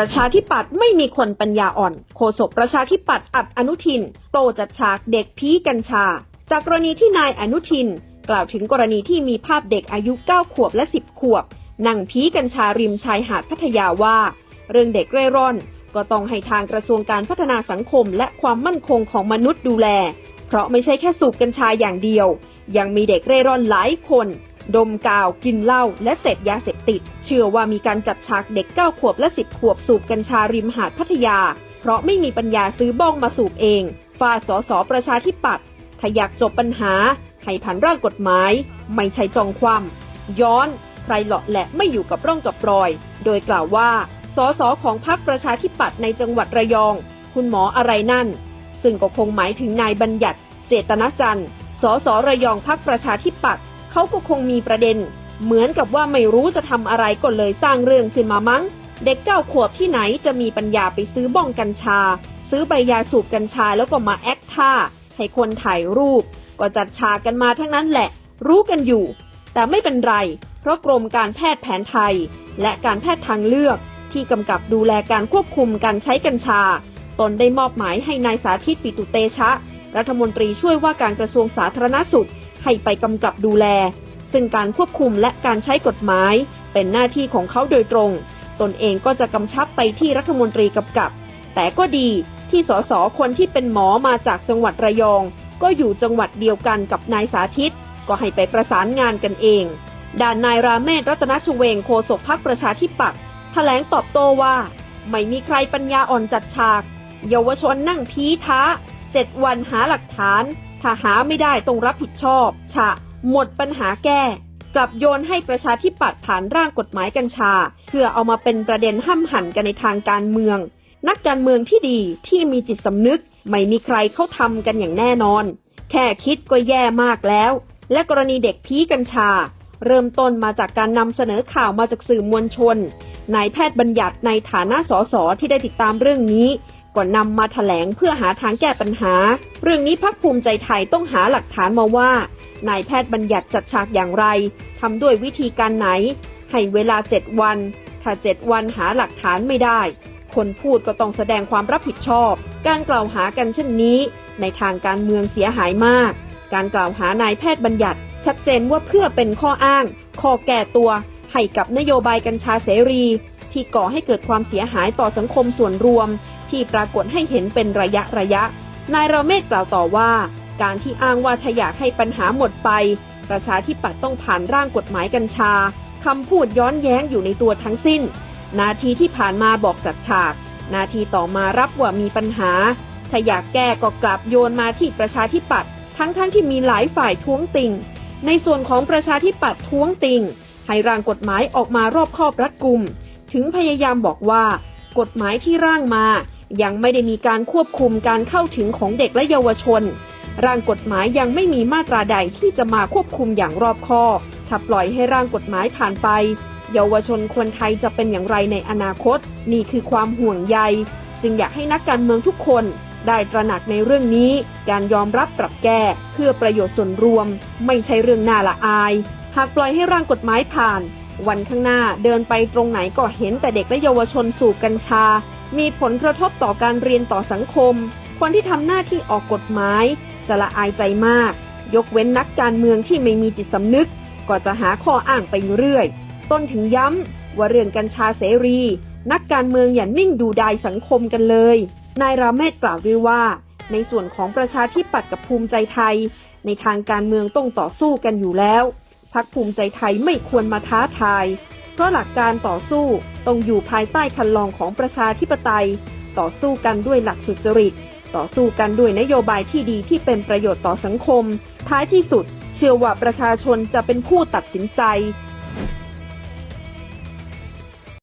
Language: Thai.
ประชาธิปัตย์ไม่มีคนปัญญาอ่อน โฆษกประชาธิปัตย์อัดอนุทิน โตจัดฉากเด็กพีกัญชา จากกรณีที่นายอนุทิน กล่าวถึงกรณีที่มีภาพเด็กอายุ 9 ขวบและ 10 ขวบ นั่งพีกัญชาริมชายหาดพัทยาว่า เรื่องเด็กเร่ร่อน ก็ต้องให้ทางกระทรวงการพัฒนาสังคมและความมั่นคงของมนุษย์ดูแล เพราะไม่ใช่แค่สูบกัญชาอย่างเดียว ยังมีเด็กเร่ร่อนหลายคน ดมกาวกินเหล้าและเสพยาเสพติด เชื่อว่ามีการจัดฉากเด็ก 9 ขวบและ 10 ขวบสูบกัญชาริมหาดพัทยา เพราะไม่มีปัญญาซื้อบ้องมาสูบเองฝ่าสอสอประชาธิปัตย์ถ้าอยากจบปัญหา ให้ผ่านร่างกฎหมาย ไม่ใช่จองความ ย้อน ใครเหลาะแหละไม่อยู่กับร่องกับรอย โดยกล่าวว่าสสของพรรคประชาธิปัตย์ในจังหวัดระยอง คุณหมออะไรนั่น ซึ่งก็คงหมายถึงนายบัญญัติ เจตนาจันทร์สสระยองพรรคประชาธิปัตย์ เขาก็คงมีประเด็น เหมือนกับว่าไม่รู้จะทำอะไรก็เลยสร้างเรื่องขึ้นมามั้ง เด็กเก้าขวบที่ไหนจะมีปัญญาไปซื้อบ้องกัญชา ซื้อใบยาสูบกัญชาแล้วก็มาแอคท่า ให้คนถ่ายรูป ก็จัดฉากกันมาทั้งนั้นแหละ รู้กันอยู่ แต่ไม่เป็นไร เพราะกรมการแพทย์แผนไทย และการแพทย์ทางเลือก ที่กำกับดูแลการควบคุมการใช้กัญชา ตนได้มอบหมายให้นายสาธิตปิตุเตชะ รัฐมนตรีช่วยว่าการกระทรวงสาธารณสุข ให้ไปกำกับดูแล ซึ่งการควบคุมและการใช้กฎหมาย เป็นหน้าที่ของเขาโดยตรง ตนเองก็จะกำชับไปที่รัฐมนตรีกำกับ แต่ก็ดีที่สสคนที่เป็นหมอมาจากจังหวัดระยอง ก็อยู่จังหวัดเดียวกันกับนายสาธิต ก็ให้ไปประสานงานกันเอง ด่านนายราเมศรัตนชเวงโฆษกพักประชาธิปัตย์แถลงตอบโต้ว่า ไม่มีใครปัญญาอ่อนจัดฉาก เยาวชนนั่งพีท้าเจ็ดวันหาหลักฐาน ถ้าหาไม่ได้ต้องรับผิดชอบฉะหมดปัญหาแก้กลับโยนให้ประชาธิปัตย์ผ่านร่างกฎหมายกัญชา เพื่อเอามาเป็นประเด็นห้ำหั่นกันในทางการเมือง นักการเมืองที่ดีที่มีจิตสำนึก ไม่มีใครเขาทำกันอย่างแน่นอน แค่คิดก็แย่มากแล้ว และกรณีเด็กพีกัญชา เริ่มต้นมาจากการนำเสนอข่าวมาจากสื่อมวลชนนายแพทย์บัญญัติในฐานะสสที่ได้ติดตามเรื่องนี้ ก็นำมาถแถลงเพื่อหาทางแก้ปัญหา เรื่องนี้พักภูมิใจไทยต้องหาหลักฐานมาว่า นายแพทย์บัญญัติจัดฉากอย่างไรทำด้วยวิธีการไหน ให้เวลาเจ็ดวัน ถ้าเจ็ดวันหาหลักฐานไม่ได้ คนพูดก็ต้องแสดงความรับผิดชอบ การกล่าวหากันเช่นนี้ ในทางการเมืองเสียหายมาก การกล่าวหานายแพทย์บัญญัติ ชัดเจนว่าเพื่อเป็นข้ออ้างข้อแก้ตัว ให้กับนโยบายกัญชาเสรี ที่ก่อให้เกิดความเสียหายต่อสังคมส่วนรวม ที่ปรากฏให้เห็นเป็นระยะระยะ นายราเมศกล่าวต่อว่า การที่อ้างว่าถ้าอยากให้ปัญหาหมดไป ประชาธิปัตย์ต้องผ่านร่างกฎหมายกัญชาคำพูดย้อนแย้งอยู่ในตัวทั้งสิ้น นาทีที่ผ่านมาบอกจัดฉาก นาทีต่อมารับว่ามีปัญหา ถ้าอยากแก้ก็กลับโยนมาที่ประชาธิปัตย์ทั้งๆทที่มีหลายฝ่ายท้วงติงในส่วนของประชาธิปัตย์ท้วงติงให้ร่างกฎหมายออกมารอบคอบรัดกุม ถึงพยายามบอกว่า กฎหมายที่ร่างมา ยังไม่ได้มีการควบคุมการเข้าถึงของเด็กและเยาวชน ร่างกฎหมายยังไม่มีมาตราใดที่จะมาควบคุมอย่างรอบคอบถ้าปล่อยให้ร่างกฎหมายผ่านไป เยาวชนคนไทยจะเป็นอย่างไรในอนาคต นี่คือความห่วงใย จึงอยากให้นักการเมืองทุกคนได้ตระหนักในเรื่องนี้ การยอมรับปรับแก้เพื่อประโยชน์ส่วนรวม ไม่ใช่เรื่องน่าละอาย หากปล่อยให้ร่างกฎหมายผ่าน วันข้างหน้าเดินไปตรงไหนก็เห็นแต่เด็กและเยาวชนสูบกัญชา มีผลกระทบต่อการเรียนต่อสังคม คนที่ทำหน้าที่ออกกฎหมายจะละอายใจมาก ยกเว้นนักการเมืองที่ไม่มีจิตสำนึก ก็จะหาข้ออ้างไปเรื่อย ต้นถึงย้ำว่าเรื่องกัญชาเสรี นักการเมืองอย่านิ่งดูดายสังคมกันเลย นายราเมศกล่าวด้วยว่า ในส่วนของประชาธิปัตย์กับภูมิใจไทย ในทางการเมืองต้องต่อสู้กันอยู่แล้วพักภูมิใจไทยไม่ควรมาท้าทาย เพราะหลักการต่อสู้ต้องอยู่ภายใต้คันลองของประชาธิปไตย ต่อสู้กันด้วยหลักสุจริต ต่อสู้กันด้วยนโยบายที่ดีที่เป็นประโยชน์ต่อสังคม ท้ายที่สุด เชื่อว่าประชาชนจะเป็นผู้ตัดสินใจ